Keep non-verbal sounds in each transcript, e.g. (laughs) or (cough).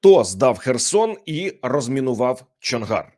Хто здав Херсон і розмінував Чонгар?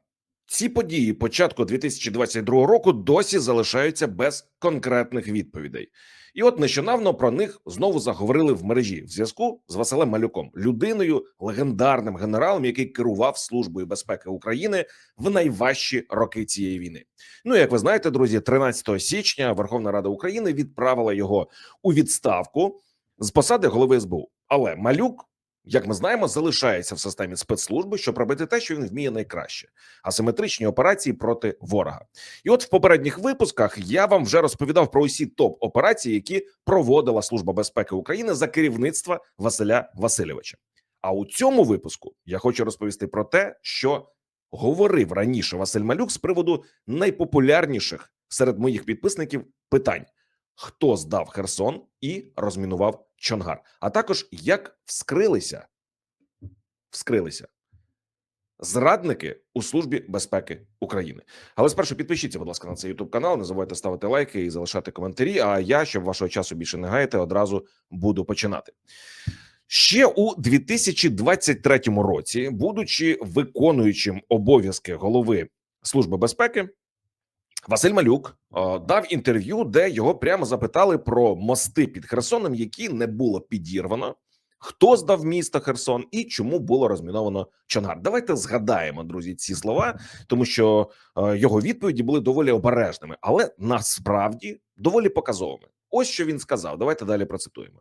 Ці події початку 2022 року досі залишаються без конкретних відповідей. І от нещодавно про них знову заговорили в мережі в зв'язку з Василем Малюком, людиною, легендарним генералом, який керував службою безпеки України в найважчі роки цієї війни. Ну як ви знаєте, друзі, 13 січня Верховна Рада України відправила його у відставку з посади голови СБУ. Але Малюк як ми знаємо, залишається в системі спецслужби, щоб робити те, що він вміє найкраще асиметричні операції проти ворога. І от в попередніх випусках я вам вже розповідав про усі топ операції, які проводила Служба безпеки України за керівництва Василя Васильовича. А у цьому випуску я хочу розповісти про те, що говорив раніше Василь Малюк з приводу найпопулярніших серед моїх підписників питань: хто здав Херсон і розмінував Чонгар, а також як вскрилися, вскрилися зрадники у службі безпеки України. Але спершу підпишіться, будь ласка, на цей youtube канал. Не забувайте ставити лайки і залишати коментарі. А я, щоб вашого часу більше не гаяти, одразу буду починати. Ще у 2023 році, будучи виконуючим обов'язки голови служби безпеки, Василь Малюк о, дав інтерв'ю, де його прямо запитали про мости під Херсоном, які не було підірвано. Хто здав місто Херсон і чому було розміновано Чонгар? Давайте згадаємо, друзі, ці слова, тому що е, його відповіді були доволі обережними, але насправді доволі показовими. Ось що він сказав. Давайте далі процитуємо.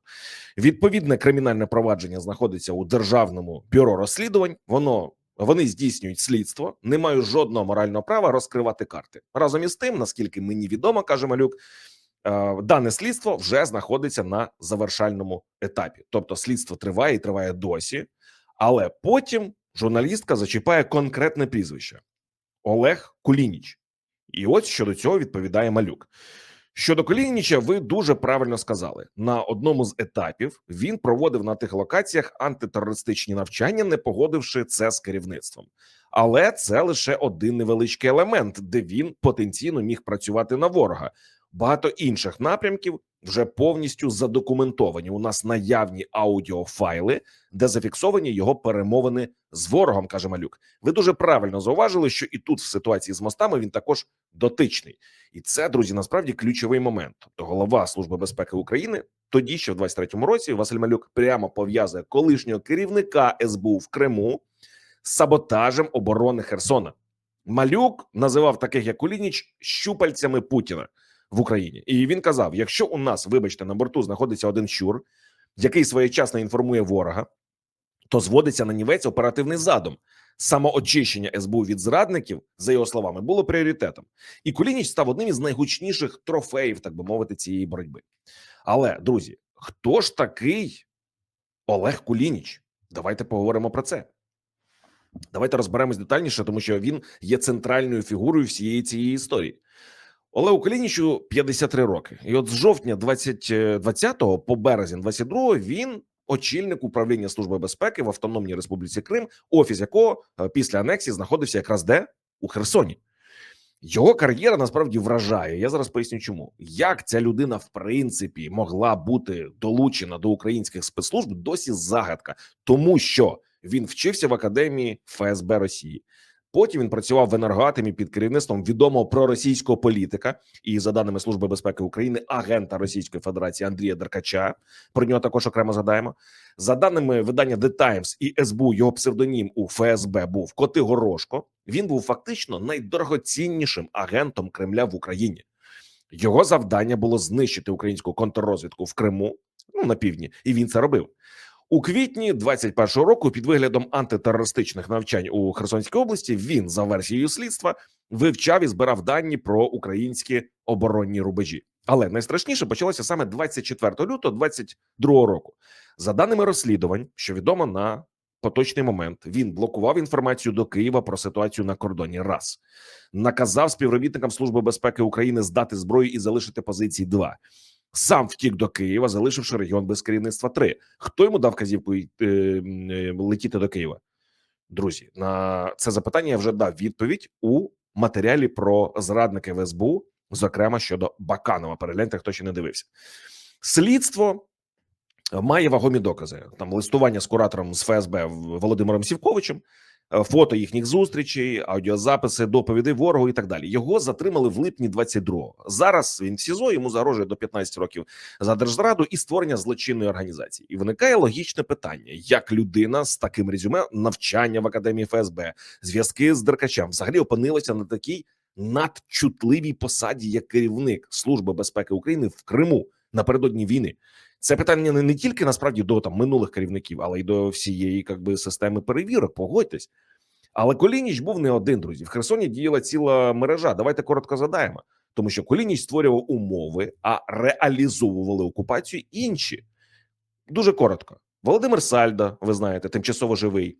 Відповідне кримінальне провадження знаходиться у державному бюро розслідувань. Воно вони здійснюють слідство, не мають жодного морального права розкривати карти. Разом із тим, наскільки мені відомо, каже Малюк, е, дане слідство вже знаходиться на завершальному етапі. Тобто, слідство триває і триває досі, але потім журналістка зачіпає конкретне прізвище Олег Кулініч. І ось щодо цього відповідає Малюк. Щодо Колініча, ви дуже правильно сказали. На одному з етапів він проводив на тих локаціях антитерористичні навчання, не погодивши це з керівництвом. Але це лише один невеличкий елемент, де він потенційно міг працювати на ворога. Багато інших напрямків вже повністю задокументовані. У нас наявні аудіофайли, де зафіксовані його перемовини з ворогом, каже Малюк. Ви дуже правильно зауважили, що і тут, в ситуації з мостами, він також дотичний, і це друзі, насправді ключовий момент. Тобто, голова служби безпеки України тоді, ще в 23-му році, Василь Малюк прямо пов'язує колишнього керівника СБУ в Криму з саботажем оборони Херсона. Малюк називав таких як Кулініч щупальцями Путіна в Україні, і він казав: якщо у нас, вибачте, на борту знаходиться один щур, який своєчасно інформує ворога, то зводиться на нівець оперативний задум. Самоочищення СБУ від зрадників, за його словами, було пріоритетом, і Кулініч став одним із найгучніших трофеїв, так би мовити, цієї боротьби. Але друзі, хто ж такий Олег Кулініч? Давайте поговоримо про це. Давайте розберемось детальніше, тому що він є центральною фігурою всієї цієї історії. Олегу Калінічу 53 роки, і от з жовтня 2020 по березень 22 він очільник управління служби безпеки в Автономній Республіці Крим, офіс якого е, після анексії знаходився якраз де у Херсоні. Його кар'єра насправді вражає. Я зараз поясню, чому як ця людина в принципі могла бути долучена до українських спецслужб досі загадка, тому що він вчився в академії ФСБ Росії. Потім він працював в енергоатомі під керівництвом відомого проросійського політика і, за даними Служби безпеки України, агента Російської Федерації Андрія Деркача. Про нього також окремо згадаємо. За даними видання The Times і СБУ, його псевдонім у ФСБ був Коти Горошко. Він був фактично найдорогоціннішим агентом Кремля в Україні. Його завдання було знищити українську контррозвідку в Криму, ну на півдні, і він це робив. У квітні 21-го року, під виглядом антитерористичних навчань у Херсонській області, він за версією слідства вивчав і збирав дані про українські оборонні рубежі. Але найстрашніше почалося саме 24 лютого 22 року. За даними розслідувань, що відомо на поточний момент, він блокував інформацію до Києва про ситуацію на кордоні. Раз наказав співробітникам служби безпеки України здати зброю і залишити позиції. Два сам втік до Києва, залишивши регіон без керівництва. Три хто йому дав казівку е, е, летіти до Києва? Друзі, на це запитання я вже дав відповідь у матеріалі про зрадники в СБУ, зокрема щодо Баканова. Перегляньте, хто ще не дивився. Слідство має вагомі докази. Там листування з куратором з ФСБ Володимиром Сівковичем, фото їхніх зустрічей, аудіозаписи, доповіді ворогу і так далі. Його затримали в липні 22-го. Зараз він в СІЗО йому загрожує до 15 років за держзраду і створення злочинної організації. І виникає логічне питання: як людина з таким резюме навчання в академії ФСБ, зв'язки з Деркачем взагалі опинилася на такій надчутливій посаді, як керівник Служби безпеки України в Криму напередодні війни. Це питання не, не тільки насправді до там минулих керівників, але й до всієї как би, системи перевірок. Погодьтесь. Але Колініч був не один, друзі. В Херсоні діяла ціла мережа. Давайте коротко задаємо, тому що Колініч створював умови, а реалізовували окупацію інші. Дуже коротко. Володимир Сальда, ви знаєте, тимчасово живий,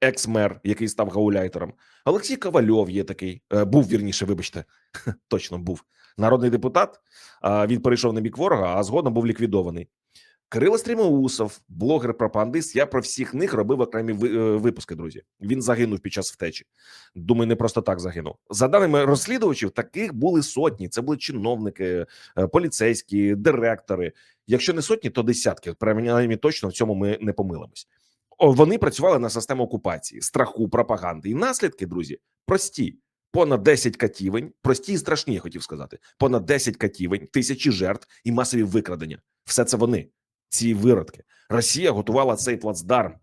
екс-мер, який став гауляйтером. Олексій Ковальов є такий, е, був вірніше, вибачте, (laughs) точно був народний депутат. Він перейшов на бік ворога, а згодом був ліквідований. Кирило Стрімоусов, блогер пропагандист. Я про всіх них робив окремі е, випуски. Друзі, він загинув під час втечі. Думаю, не просто так загинув. За даними розслідувачів, таких були сотні. Це були чиновники, е, поліцейські, директори. Якщо не сотні, то десятки. Принаймні точно в цьому ми не помилимось. Вони працювали на систему окупації, страху, пропаганди. І наслідки, друзі, прості. Понад 10 катівень, прості і страшні, я хотів сказати. Понад 10 катівень, тисячі жертв і масові викрадення. Все це вони, ці виродки. Росія готувала цей плацдарм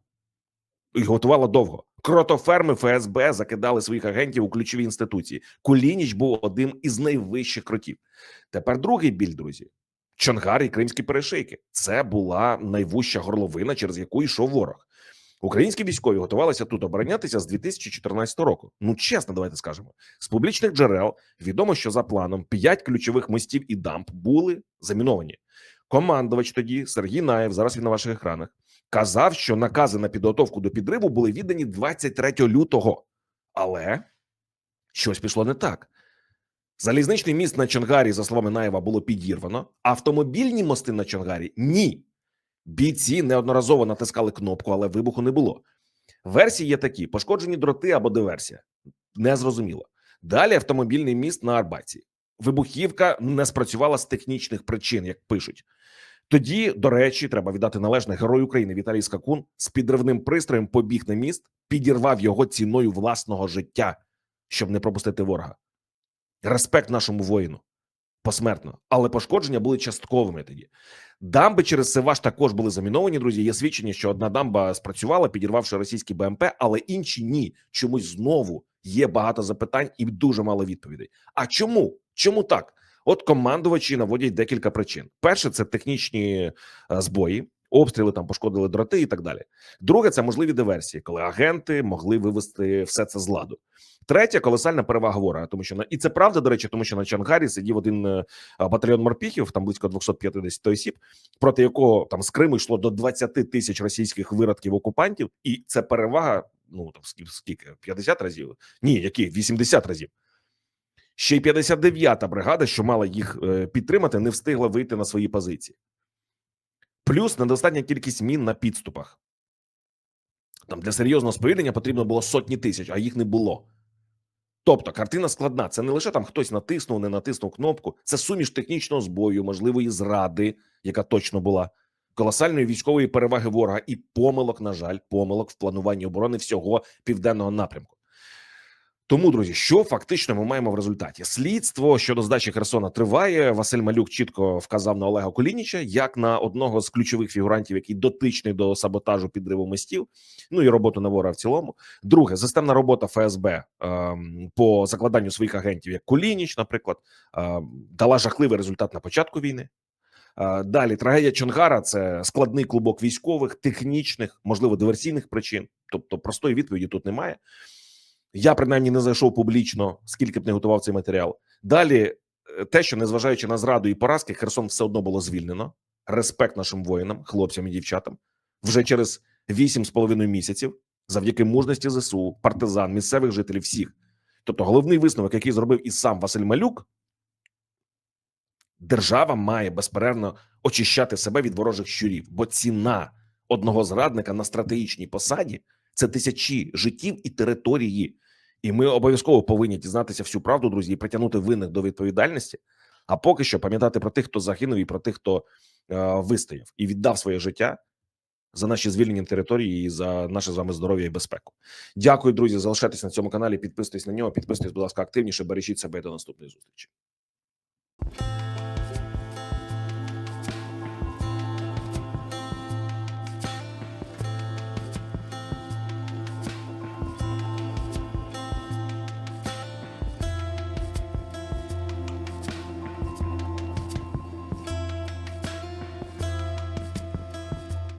і готувала довго. Кротоферми ФСБ закидали своїх агентів у ключові інституції. Кулініч був одним із найвищих кротів. Тепер другий біль, друзі. Чонгар і кримські перешийки. Це була найвужча горловина, через яку йшов ворог. Українські військові готувалися тут оборонятися з 2014 року. Ну чесно, давайте скажемо. З публічних джерел відомо, що за планом п'ять ключових мостів і дамб були заміновані. Командувач тоді Сергій Наєв, зараз він на ваших екранах, казав, що накази на підготовку до підриву були віддані 23 лютого. Але щось пішло не так. Залізничний міст на Чонгарі, за словами Наєва, було підірвано. Автомобільні мости на Чонгарі ні. Бійці неодноразово натискали кнопку, але вибуху не було. Версії є такі: пошкоджені дроти або диверсія. Незрозуміло. Далі автомобільний міст на Арбаті. Вибухівка не спрацювала з технічних причин, як пишуть. Тоді, до речі, треба віддати належне герой України Віталій Скакун з підривним пристроєм побіг на міст, підірвав його ціною власного життя, щоб не пропустити ворога. Респект нашому воїну посмертно, але пошкодження були частковими тоді. Дамби через Севаш також були заміновані. Друзі, є свідчення, що одна дамба спрацювала, підірвавши російські БМП, але інші ні. Чомусь знову є багато запитань і дуже мало відповідей. А чому? Чому так? От командувачі наводять декілька причин: перше це технічні е, збої, обстріли там пошкодили дроти і так далі. Друге, це можливі диверсії, коли агенти могли вивести все це з ладу. Третє колосальна перевага ворога, тому що на і це правда, до речі, тому що на Чангарі сидів один е, батальйон морпіхів, там близько 250 осіб, проти якого там з Криму йшло до 20 тисяч російських виродків окупантів, і це перевага. Ну там скільки, скільки 50 разів? Ні, які 80 разів. Ще й 59-та бригада, що мала їх е, підтримати, не встигла вийти на свої позиції. Плюс недостатня кількість мін на підступах. Там для серйозного сповільнення потрібно було сотні тисяч, а їх не було. Тобто картина складна. Це не лише там хтось натиснув, не натиснув кнопку. Це суміш технічного збою, можливої зради, яка точно була, колосальної військової переваги ворога і помилок, на жаль, помилок в плануванні оборони всього південного напрямку. Тому, друзі, що фактично ми маємо в результаті? Слідство щодо здачі Херсона триває. Василь Малюк чітко вказав на Олега Колініча як на одного з ключових фігурантів, який дотичний до саботажу підриву мостів. Ну і роботу на ворога в цілому. Друге, системна робота ФСБ ем, по закладанню своїх агентів, як Колініч, наприклад, ем, дала жахливий результат на початку війни. Е, Далі трагедія Чонгара це складний клубок військових, технічних, можливо, диверсійних причин. Тобто, простої відповіді тут немає. Я принаймні не зайшов публічно, скільки б не готував цей матеріал. Далі, е, те, що незважаючи на зраду і поразки, Херсон все одно було звільнено. Респект нашим воїнам, хлопцям і дівчатам. Вже через 8,5 місяців, завдяки мужності ЗСУ, партизан, місцевих жителів, всіх. Тобто, головний висновок, який зробив і сам Василь Малюк, держава має безперервно очищати себе від ворожих щурів, бо ціна одного зрадника на стратегічній посаді це тисячі життів і території. І ми обов'язково повинні дізнатися всю правду, друзі, і притягнути винних до відповідальності. А поки що пам'ятати про тих, хто загинув, і про тих, хто вистояв і віддав своє життя за наші звільнені території і за наше з вами здоров'я і безпеку. Дякую, друзі. Залишайтесь на цьому каналі. Підписуйтесь на нього. Підписуйтесь, будь ласка, активніше. Бережіть себе і до наступної зустрічі.